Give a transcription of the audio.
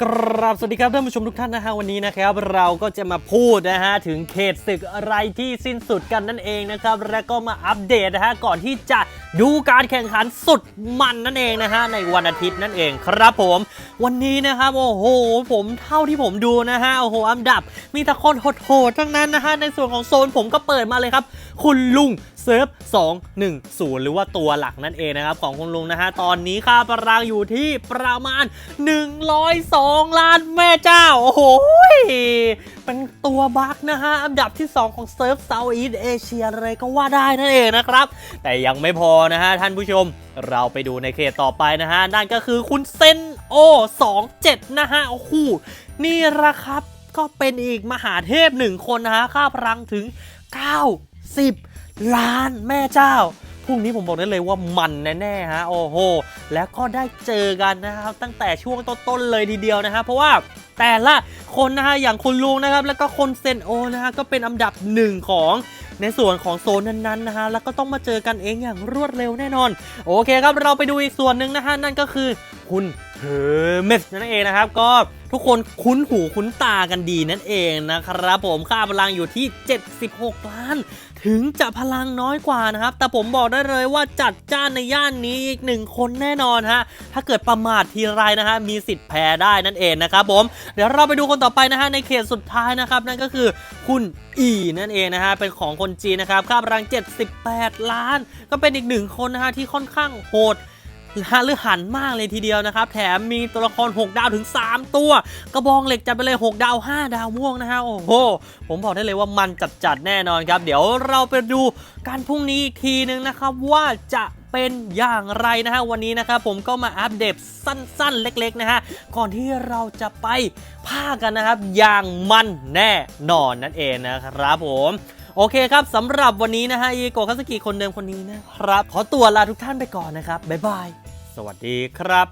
กราบสวัสดีครับท่านผู้ชมทุกท่านนะฮะวันนี้นะครับเราก็จะมาพูดนะฮะถึงเขตศึกอะไรที่สิ้นสุดกันนั่นเองนะครับแล้วก็มาอัปเดตนะฮะก่อนที่จะดูการแข่งขันสุดมันนั่นเองนะฮะในวันอาทิตย์นั่นเองครับผม วันนี้นะครับโอ้โห ผมเท่าที่ผมดูนะฮะโอ้โหอันดับ มีแต่คนโหดๆทั้งนั้นนะฮะในส่วนของโซนผมก็เปิดมาเลยครับ คุณลุงเซิร์ฟ210 หรือว่าตัวหลักนั่นเองนะครับของคุณลุงนะฮะตอนนี้ค่าพลังอยู่ที่ประมาณ 102ล้านแม่เจ้า โอ้โห เป็นตัวบักนะฮะ อันดับที่ 2 ของเซิร์ฟเซาท์อีสเอเชียเลยก็ว่าได้นั่นเองนะครับ แต่ยังไม่พอนะฮะ ท่านผู้ชมเราไปดูในเขตต่อไปนะฮะ นั่นก็คือคุณเซนโอ27 นะฮะ โอ้โห นี่ละครับก็เป็นอีกมหาเทพหนึ่งคนนะฮะ ค่าพลังถึง 90 ล้านแม่เจ้า พรุ่งนี้ผมบอกได้เลยว่ามันแน่ๆฮะโอ้โหแล้วก็ได้เจอกันนะครับตั้งแต่ช่วงต้นๆเลยทีเดียวนะฮะเพราะว่าแต่ละคนนะฮะอย่างคุณลุงนะครับ แล้วก็คนเซนโอนะฮะก็เป็นอันดับหนึ่งของในส่วนของโซนนั้นๆนะฮะแล้วก็ต้องมาเจอกันเองอย่างรวดเร็วแน่นอน โอเคครับเราไปดูอีกส่วนหนึ่งนะฮะนั่นก็คือคุณ เฮอเมสนั่นเองนะครับ ก็ทุกคนคุ้นหูคุ้นตากันดีนั่นเองนะครับผมค่าพลังอยู่ที่ 76 ล้าน ถึงจะพลังน้อยกว่านะครับ แต่ผมบอกได้เลยว่าจัดจ้านในย่านนี้อีกหนึ่งคนแน่นอนฮะถ้าเกิดประมาททีไรนะฮะมีสิทธิ์แพ้ได้นั่นเองนะครับผมเดี๋ยวเราไปดูคนต่อไปนะฮะในเขตสุดท้ายนะครับนั่นก็คือคุณอีนั่นเองนะฮะเป็นของคนจีนนะครับค่าพลัง 78 ล้าน ก็เป็นอีกหนึ่งคนนะฮะที่ค่อนข้างโหด ฮะหรือหันมากเลยทีเดียวนะครับ แถมมีตัวละคร 6 ดาวถึง 3 ตัว กระบองเหล็กจัดไปเลย 6 ดาว 5 ดาวม่วงนะฮะโอ้โห ผมบอกได้เลยว่ามันจัดๆแน่นอนครับ เดี๋ยวเราไปดูการพรุ่งนี้อีกทีนึงนะครับว่าจะเป็นอย่างไรนะฮะวันนี้นะครับผมก็มาอัปเดตสั้นๆ เล็ก ๆ นะฮะก่อนที่เราจะไปพากันนะครับ อย่างมันแน่นอนนั่นเองนะครับผมโอเคครับสำหรับวันนี้นะฮะอีโกคาสกิคนเดิมคนนี้นะครับ ขอตัวลาทุกท่านไปก่อนนะครับ บ๊ายบาย สวัสดีครับ